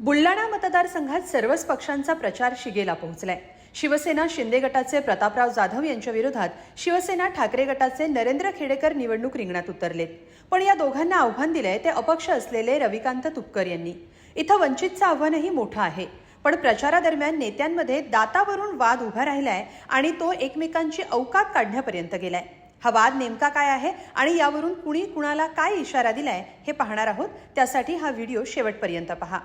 बुलढाणा मतदारसंघात सर्वच पक्षांचा प्रचार शिगेला पोहोचलाय. शिवसेना शिंदे गटाचे प्रतापराव जाधव यांच्या विरोधात शिवसेना ठाकरे गटाचे नरेंद्र खेडेकर निवडणूक रिंगणात उतरलेत. पण या दोघांना आव्हान दिलंय ते अपक्ष असलेले रविकांत तुपकर यांनी. इथं वंचितचं आव्हानही मोठं आहे. पण प्रचारादरम्यान नेत्यांमध्ये दातावरून वाद उभा राहिलाय आणि तो एकमेकांची अवकात काढण्यापर्यंत गेलाय. हा वाद नेमका काय आहे आणि यावरून कुणी कुणाला काय इशारा दिलाय हे पाहणार आहोत. त्यासाठी हा व्हिडिओ शेवटपर्यंत पहा.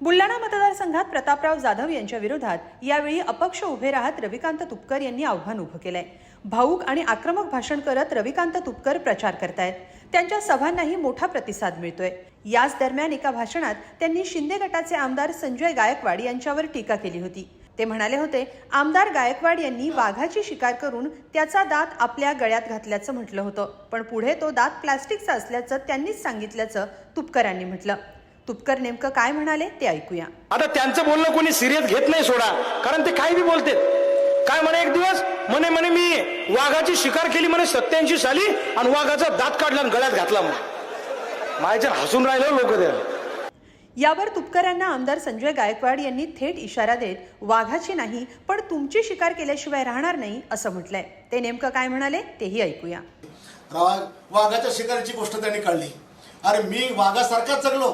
बुलढाणा मतदारसंघात प्रतापराव जाधव यांच्या विरोधात यावेळी अपक्ष उभे राहत रविकांत तुपकर यांनी आव्हान उभं केलंय. भाऊक आणि आक्रमक भाषण करत रविकांत तुपकर प्रचार करतायत. त्यांच्या सभांनाही मोठा प्रतिसाद मिळतोय. याच दरम्यान एका भाषणात त्यांनी शिंदे गटाचे आमदार संजय गायकवाड यांच्यावर टीका केली होती. ते म्हणाले होते आमदार गायकवाड यांनी वाघाची शिकार करून त्याचा दात आपल्या गळ्यात घातल्याचं म्हटलं होतं. पण पुढे तो दात प्लास्टिकचा असल्याचं त्यांनीच सांगितल्याचं तुपकरांनी म्हटलं. तुपकर नेमकं काय म्हणाले ते ऐकूया. आता त्यांचं बोलणं कोणी सिरियस घेत नाही सोडा. कारण ते काही बी बोलते काय म्हणे एक दिवस? म्हणे म्हणे मी वाघाची शिकार केली म्हणे सत्याऐंशी साली आणि वाघाचा दात काढला आणि गळ्यात घातला म्हणे. माझ्या हसून राहिलं लोक ते यावर तुपकरांना आमदार संजय गायकवाड यांनी थेट इशारा देत वाघाची नाही पण तुमची शिकार केल्याशिवाय राहणार नाही असं म्हटलंय. ते नेमकं काय म्हणाले तेही ऐकूया. वाघाच्या शिकारीची गोष्ट त्यांनी काढली अरे मी वाघासारखाच जगलो.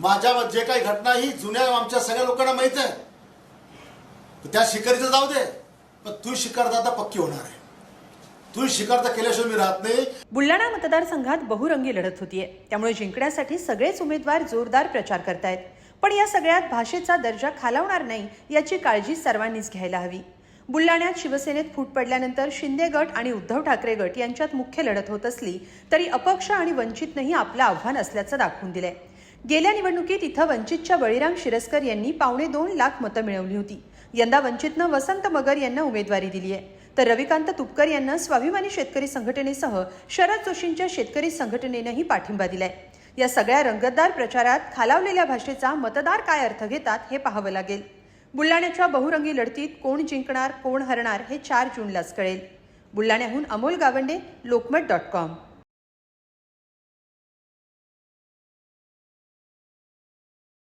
माझ्या जे काही घटना ही जुन्या आमच्या सगळ्या लोकांना माहीत आहे. तर त्या शिकारीचं जाऊ दे. पण तू शिकार आता पक्की होणार आहे. तू शिकारता केल्याशिवाय मी राहत नाही. बुलढाणा मतदारसंघात बहुरंगी लढत होतीये. त्यामुळे जिंकण्यासाठी सगळेच उमेदवार जोरदार प्रचार करतायत. पण या सगळ्यात भाषेचा दर्जा खालावणार नाही याची काळजी सर्वांनीच घ्यायला हवी. बुलढाण्यात शिवसेनेत फूट पडल्यानंतर शिंदे गट आणि उद्धव ठाकरे गट यांच्यात मुख्य लढत होत असली तरी अपक्ष आणि वंचितनंही आपलं आव्हान असल्याचं दाखवून दिलंय. गेल्या निवडणुकीत इथं वंचितच्या बळीराम शिरस्कर यांनी पावणे दोन लाख मतं मिळवली होती. यंदा वंचितनं वसंत मगर यांना उमेदवारी दिली आहे तर रविकांत तुपकर यांना स्वाभिमानी शेतकरी संघटनेसह शरद जोशींच्या शेतकरी संघटनेनंही पाठिंबा दिलाय. या सगळ्या रंगतदार प्रचारात खालावलेल्या भाषेचा मतदार काय अर्थ घेतात हे पाहावं लागेल. बुलढाण्याच्या बहुरंगी लढतीत कोण जिंकणार कोण हरणार हे चार जूनलाच कळेल. बुलढाण्याहून अमोल गावंडे लोकमत डॉट कॉम.